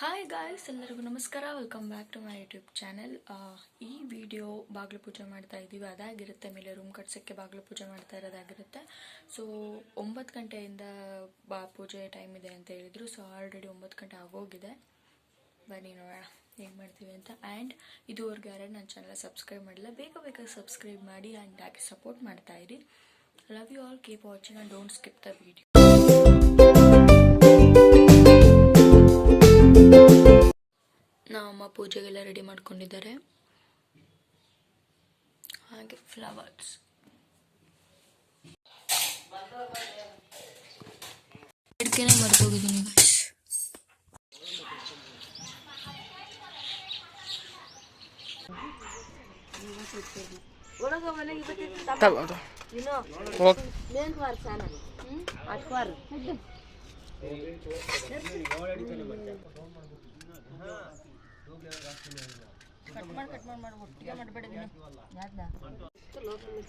Hi guys ಎಲ್ಲರಿಗೂ ನಮಸ್ಕಾರ. Welcome back to my YouTube channel ಈ ವಿಡಿಯೋ ಬಾಗಿಲು ಪೂಜೆ ಮಾಡ್ತಾ ಇದ್ದೀವಿ ಅದಾಗಿರುತ್ತೆ. ಮೇಲೆ ರೂಮ್ ಕಟ್ಸೋಕ್ಕೆ ಬಾಗಿಲು ಪೂಜೆ ಮಾಡ್ತಾ ಇರೋದಾಗಿರುತ್ತೆ. ಸೊ ಒಂಬತ್ತು ಗಂಟೆಯಿಂದ ಬಾ, ಪೂಜೆ ಟೈಮ್ ಇದೆ ಅಂತ ಹೇಳಿದರು. ಸೊ ಆಲ್ರೆಡಿ ಒಂಬತ್ತು ಗಂಟೆ ಆಗೋಗಿದೆ. ಬನ್ನಿ ನೋಡೋಣ ಏನು ಮಾಡ್ತೀವಿ ಅಂತ. ಆ್ಯಂಡ್ ಇದುವರೆಗೂ ಯಾರು ನನ್ನ ಚಾನಲ್ ಸಬ್ಸ್ಕ್ರೈಬ್ ಮಾಡಿಲ್ಲ ಬೇಗ ಬೇಗ ಸಬ್ಸ್ಕ್ರೈಬ್ ಮಾಡಿ ಆ್ಯಂಡ್ ಹಾಗೆ ಸಪೋರ್ಟ್ ಮಾಡ್ತಾ ಇರಿ. Love you all keep watching and don't skip the video ನಮ್ಮಮ್ಮ ಪೂಜೆಗೆಲ್ಲ ರೆಡಿ ಮಾಡ್ಕೊಂಡಿದ್ದಾರೆ. ಹಾಗೆ ಫ್ಲವರ್ಸ್ ಅಡಿಕೆನೆ ಮರ್ತೋಗಿದ್ದೀನಿ ಕಟ್ ಮಾಡ್ ಕಟ್ ಮಾಡ್ ಮಾಡ್ ಬಿಡ್ತೀಯ ಮಾಡ್ಬೇಡ ನೀನು. ಯಾಕ್ಲಾ? ಸರ್ ನೋಡ್ರಿ ಇಲ್ಲಿ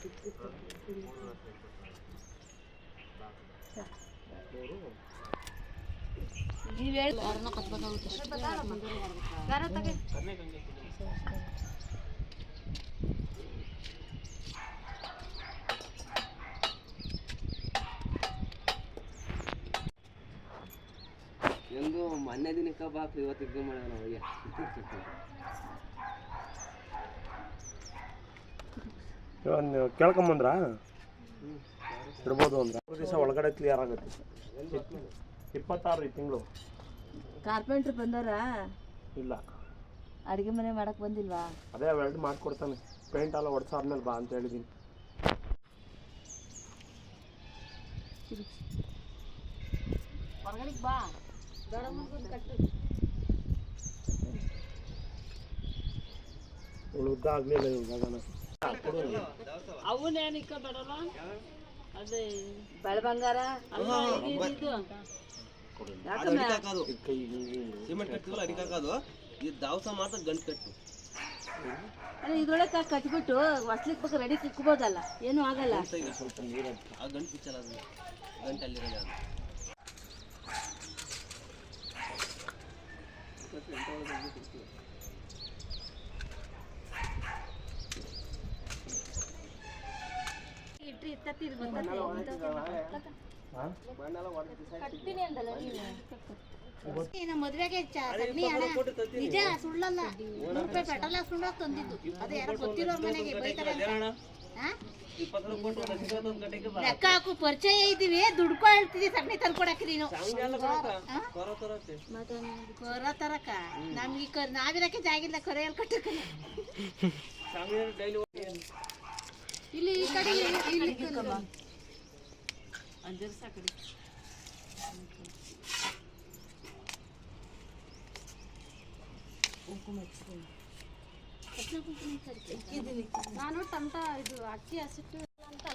ಹೆಂಗೋ ಮೊನ್ನೆ ದಿನಕ್ಕೆ ಬಾಕು ಇವತ್ತು ಇದು ಮಾಡೋಣ ಅಯ್ಯ ಒಂದು ಕೇಳ್ಕೊಂಬಂದ್ರ ಇಡ್ಬೋದು ಅಂದ್ರೆ. ಮೂರು ದಿವಸ ಒಳಗಡೆ ಕ್ಲಿಯರ್ ಆಗುತ್ತೆ. ಇಪ್ಪತ್ತಾರು ಈ ತಿಂಗಳು. ಕಾರ್ಪೆಂಟ್ರ್ ಬಂದಾರ? ಇಲ್ಲ. ಅಡುಗೆ ಮನೆ ಮಾಡಕ್ ಬಂದಿಲ್ವಾ? ಅದೇ ವೆಲ್ಡ್ ಮಾಡ್ಕೊಡ್ತಾನೆ. ಪೇಂಟ್ ಎಲ್ಲ ಹೊಡ್ಸಾದ್ಮೇಲೆ ಬಾ ಅಂತ ಹೇಳಿದ್ದೀನಿ ಹೊರಗಡೆಗೆ ಬಾ. ಆಗಲಿಲ್ಲ ಇವಾಗ ಬೆಳೆ ಬಂಗಾರ ಸಿಮೆಂಟ್ ಹಾಕೋದು ದವಸ ಮಾತ್ರ ಗಂಟು ಕಟ್ಟು ಅಲ್ಲ ಇದ್ರೊಳಗೆ ಕಟ್ಬಿಟ್ಟು ಹೊಸ್ಲಿಕ್ ಬಗ್ಗೆ ರೆಡಿ ತಿಕ್ಕೋಬೋದಲ್ಲ ಏನು ಆಗಲ್ಲ. ಸ್ವಲ್ಪ ನೀರು ಆ ಗಂಟು ಬಿಚ್ಚಲ್ಲ ಅದು. ಅದು ನಮ್ಮ ಮದ್ವೆಗೆ ಚ- ಹಣ ನಿಜ ಸುಳ್ಳಲ್ಲ. ನೂರು ರೂಪಾಯಿ ಪೆಟ್ರೋಲ್ ಹಾಕ್ಸ್ಕೊಂಡು ತಂದಿದ್ದು. ಅದು ಯಾರೋ ಗೊತ್ತಿರೋರ್ ಮನೆಗೆ ಬೈತಾರೆ ಲೆಕ್ಕ ಹಾಕು ಪರಿಚಯ ಇದ್ದೀವಿ ದುಡ್ಕೊ ಹೇಳ್ತೀವಿ ಸಗಣಿ ತಂದ್ಕೊಡಕ್ರಿ ನೀನು. ಕೊರೋ ತರಕ. ನಮ್ಗೆ ಈ ಕರ್ ನಾವಿರಕ್ಕೆ ಜಾಗಿಲ್ಲ ಕೊರೆ ಡೈಲಿ ಇಲ್ಲಿ ಈ ಕಡೆ ಇಲ್ಲಿ-. ನಾನು ಟಮಟ ಇದು ಅಕ್ಕಿ ಹಸಿಟ್ಟು ಅಂತ.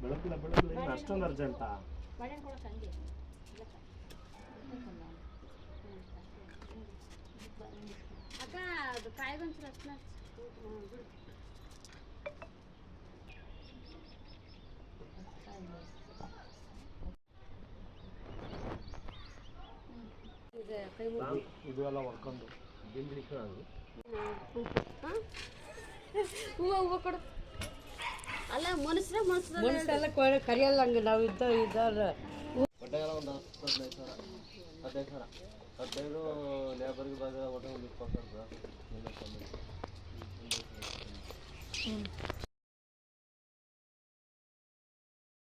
ಬೆಳಕಿಲ್ಲ ಬೆಳಕಿಲ್ಲ ಇನ್ನು ಅಷ್ಟೊಂದು ಅರ್ಜೆಂಟಾ ಅಕ್ಕ ಅದು ಕಾಯಿಗೊಂಚು ಇದು ಎಲ್ಲ ಹೊರ್ಕೊಂಡು ಹೂವು ಹೂವು ಕೊಡು ಅಲ್ಲ ಮನುಷ್ಯರ ಮನುಷ್ಯರ ಮನುಷ್ಯೆಲ್ಲ ಕರಿಯಲ್ಲ ಹಂಗೆ ನಾವು ಇದ್ದ ಇದ್ದಾರ ಒಟ್ಟಾಗೆಲ್ಲ ಒಂದು ಹದಿನೈದು ಸಾವಿರ ಹದಿನೈದು ಸಾವಿರ ಹದಿನೈದು ಲೇಬರ್ಗೆ ಬಂದ ಒಂದು ಇಪ್ಪತ್ತು ಸಾವಿರ